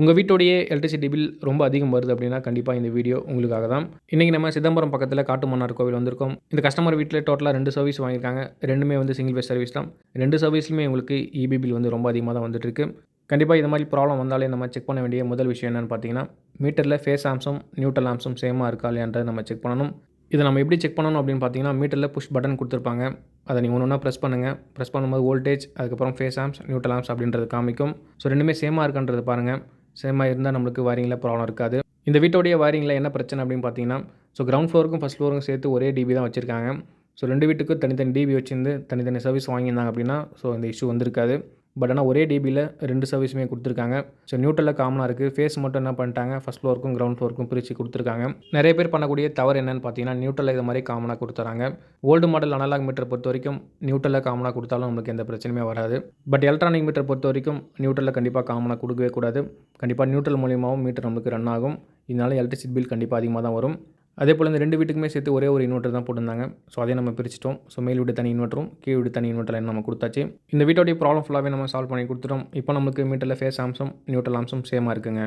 உங்கள் வீட்டோடைய electricity bill ரொம்ப அதிகம் வருது அப்படின்னா கண்டிப்பாக இந்த வீடியோ உங்களுக்காக தான் இன்றைக்கி நம்ம சிதம்பரம் பக்கத்தில் காட்டுமன்னார் கோவில் வந்திருக்கோம். இந்த கஸ்டமர் வீட்டில் டோட்டலாக ரெண்டு சர்வீஸ் வாங்கியிருக்காங்க. ரெண்டுமே வந்து சிங்கிள் பேஸ் சர்வீஸ் தான். ரெண்டு சர்வீஸ்லையுமே உங்களுக்கு இபி பில் வந்து ரொம்ப அதிகமாக தான் வந்துட்டுருக்கு. கண்டிப்பாக இது மாதிரி ப்ராப்ளம் வந்தாலே நம்ம செக் பண்ண வேண்டிய முதல் விஷயம் என்னென்னு பார்த்தீங்கன்னா மீட்டரில் ஃபேஸ் ஆம்ஸும் நியூட்ரல் ஆம்ஸும் சேமாக இருக்கா இல்லையான்றதை நம்ம செக் பண்ணணும். இதை நம்ம எப்படி செக் பண்ணணும் அப்படின்னு பார்த்தீங்கன்னா மீட்டரில் புஷ் பட்டன் கொடுத்துருப்பாங்க. அதை நீங்கள் ஒன்று ஒன்றா ப்ரெஸ் பண்ணுங்கள் ப்ரெஸ் பண்ணும்போது வோல்டேஜ் அதுக்கப்புறம் ஃபேஸ் ஆம்ஸ் நியூட்ரல் ஆம்ஸ் அப்படின்றது காமிக்கும். ஸோ ரெண்டுமே சேமாக இருக்கான்றது பாருங்கள் சேமாக இருந்தால் நம்மளுக்கு வயரிங்கில் ப்ராப்ளம் இருக்காது. இந்த வீட்டோடைய வயரிங்கில் என்ன பிரச்சனை அப்படின்னு பார்த்தீங்கன்னா ஸோ கிரவுண்ட் ஃப்ளோருக்கும் ஃபஸ்ட் ஃப்ளோருக்கும் சேர்த்து ஒரே டிபி தான் வச்சுருக்காங்க. ஸோ ரெண்டு வீட்டுக்கும் தனித்தனி டிபி வச்சுருந்து தனித்தனி சர்வீஸ் வாங்கியிருந்தாங்க அப்படின்னா ஸோ இந்த இஷ்யூ வந்திருக்காது. பட் ஆனால் ஒரே டிபியில் ரெண்டு சர்வீஸுமே கொடுத்துருக்காங்க. ஸோ நியூட்ரலில் காமனாக இருக்குது ஃபேஸ் மட்டும் என்ன பண்ணிட்டாங்க? ஃபஸ்ட் ஃப்ளோருக்கும் கிரவுண்ட் ஃப்ளோருக்கும் பிரித்து கொடுத்துருக்காங்க. நிறைய பேர் பண்ணக்கூடிய தவறு என்னன்னு பார்த்தீங்கன்னா நியூட்ரலில் இது மாதிரி காமனாக கொடுத்துறாங்க. ஓல்டு மாடல் அனலாக் மீட்டர் பொறுத்த வரைக்கும் நியூட்ரலில் காமனாக கொடுத்தாலும் நம்மளுக்கு எந்த பிரச்சனையுமே வராது. பட் எலக்ட்ரானிக் மீட்டர் பொறுத்த வரைக்கும் நியூட்ரலில் கண்டிப்பாக காமனாக கொடுக்கவே கூடாது. கண்டிப்பாக நியூட்ரல் மூலியமாகவும் மீட்டர் நம்மளுக்கு ரன் ஆகும். இதனால எலக்ட்ரிசிட்டி பில் கண்டிப்பாக அதிகமாக தான் வரும். அதே போல் இந்த ரெண்டு வீட்டுக்குமே சேர்த்து ஒரே ஒரு இன்வெர்ட்டர் தான் போட்டிருந்தாங்க. ஸோ அதே நம்ம பிரிச்சிட்டோம். ஸோ மேல் வீடு தனி இன்வெர்ட்டரும் கீழ் வீடு தனி இன்வெர்ட்டர் நம்ம கொடுத்தாச்சு? இந்த வீட்டோடைய ப்ராப்ளம் ஃபுல்லாகவே நம்ம சால்வ் பண்ணி கொடுத்துட்டோம். இப்போ நம்மளுக்கு மீட்டரில் ஃபேஸ் ஆம்சம் நியூட்ரல் ஆம்சம் சேமாக இருக்குங்க.